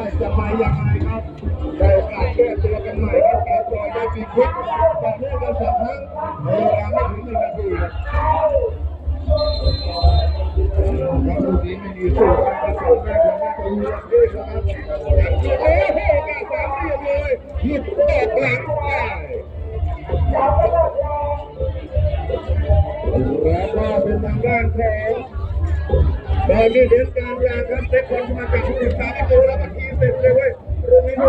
ได้จะไปยังไงครับได้โอกาสแก้ตัวกันใหม่ครับแกปล่อยได้ฟรีคิกต่อเนื่องกันสองครั้งในเวลาไม่ถึงหนึ่งนาทีครับครับลูกนี้ไม่มีสู้กันกระสุนแม่ของแม่ตัวเลือกด้ครับโอ้โหแม่สามเรียบเลยหยุดแตกหลังได้แล้วก็เป็นทางด้านของ บอลนี่เดินกลางยางครับเซ็ตบอลมาจากผู้ติดตามประตูแล้วก็ทีเสร็จเลยเว้ยตรงนี้ลู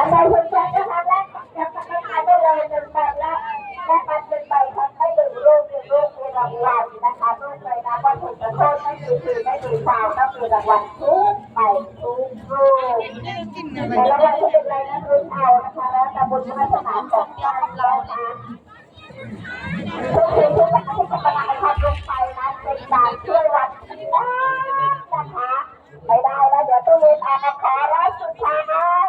ท่านใดสนใจนะคะแลกจะไปขายได้เลยหนึ่งใบและและปันหนึ่งใบทำให้หนึ่งลูกหนึ่งลูกมีรางวัลนะคะลูกเลยนะว่าถูกกระโทษไม่มีคือไม่มีฟาวต้องมีรางวัลทุกใบทุกลูกแต่รางวัลที่เป็นอะไรนะรุ่นเอานะคะแล้วแต่บุญวัฒนาของญาเรานะทุกสิ่งทุกอย่างที่จะประทานลงไปนะเป็นการช่วยวัดนะคะไม่ได้แล้วเดี๋ยวตู้เย็นอานาคาร้อยสุดท้าย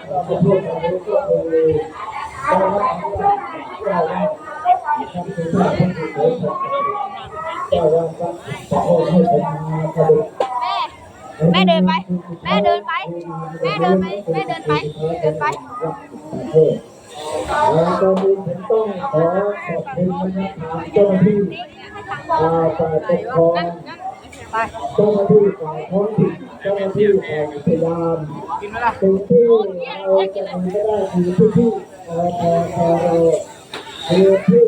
ะขอขอรักสุดท้ายแม่เดินไป แม่เดินไป แม่เดินไป แม่เดินไป เดินไปแล้วตอนนี้ผมต้องขอขอบคุณนะครับเจ้าหน้าที่อ่าฝ่ายปกครอง เจ้าหน้าที่ฝ่ายท้องถิ่นเจ้าหน้าที่ฝ่ายอุทยานสิ่งที่เราจะทำไม่ได้คือที่ที่อพทรคือที่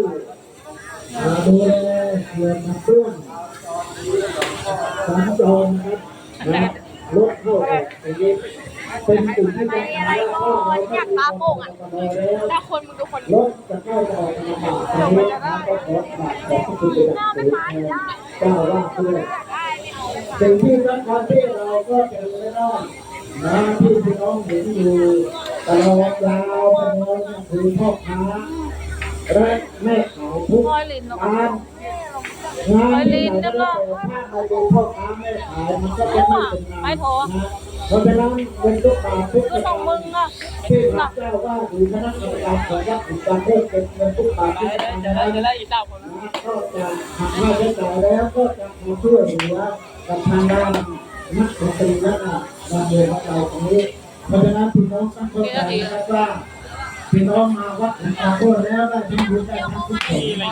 อ่าดูแลเกี่ยวกับเรื่องสัญจรครับนะรถเข้าออกอย่างนี้เป็นสิ่งที่จะทำให้เราไม่มีความปลอดภัยแล้วแต่คนมึงดูคนรถจะเข้าจะออกลำบากตรงนี้นะก็ขอกราบขอบพระคุณเป็นอย่างสูงแทนเจ้าว่าด้วย สิ่งที่สำคัญที่เราก็จะไม่ได้นะที่พี่น้องเห็นอยู่ตลอดยาวไปนอนคือพ่อค้าและแม่ขายทุกร้านงานที่ไหนก็แล้วแต่ถ้าเราดูพ่อค้าแม่ขายมันก็จะไม่เป็นงานนะเพราะฉะนั้นเป็นทุกบาทุกสก็ขตาองงมึงค์อะที่พระเจ้าว่าหรือคณะกรรมการของวัดอุตรเทศเป็นเงินทุกบาททุกสตางค์นั้นจะก็จะหักค่าใช้จ่ายแล้วก็จะมาช่วยเหลือ กับทางด้านนักดนตรีและงานเรียนของเราตรงนี้เพราะฉะนั้นพี่น้องต้องเข้าใจนะครับว่าพี่น้องมาวัดอุตรเทศแล้วได้ทำบุญได้ทำกุศล